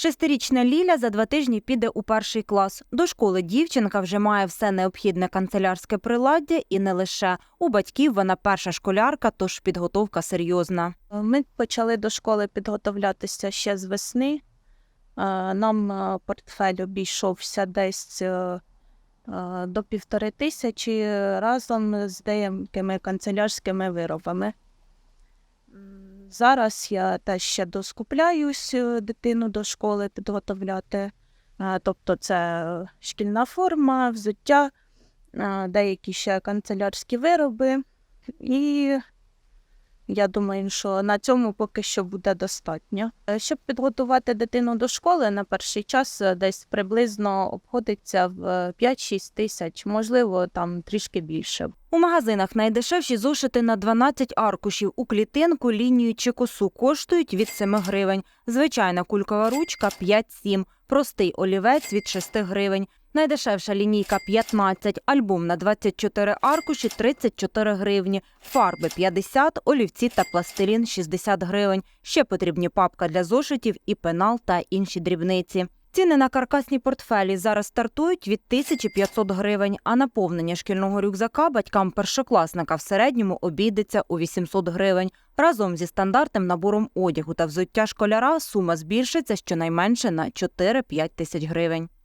Шестирічна Ліля за два тижні піде у перший клас. До школи дівчинка вже має все необхідне канцелярське приладдя і не лише. У батьків вона перша школярка, тож підготовка серйозна. Ми почали до школи підготовлятися ще з весни. Е, Нам е, портфель обійшовся десь е, до півтори тисячі разом з деякими канцелярськими виробами. Зараз я теж ще доскупляюсь е, дитину до школи підготовляти. Е, Тобто це е, шкільна форма, взуття, деякі ще канцелярські вироби. І я думаю, що на цьому поки що буде достатньо. Е, Щоб підготувати дитину до школи на перший час е, десь приблизно обходиться в е, 5-6 тисяч, можливо, там трішки більше. У магазинах найдешевші зошити на 12 аркушів у клітинку, лінію чи косу коштують від 7 гривень. Звичайна кулькова ручка 5-7, простий олівець від 6 гривень. Найдешевша лінійка 15, альбом на 24 аркуші 34 гривні, фарби 50, олівці та пластилін 60 гривень. Ще потрібні папка для зошитів і пенал та інші дрібниці. Ціни на каркасні портфелі зараз стартують від 1500 гривень, а наповнення шкільного рюкзака батькам першокласника в середньому обійдеться у 800 гривень. Разом зі стандартним набором одягу та взуття школяра сума збільшиться щонайменше на 4-5 тисяч гривень.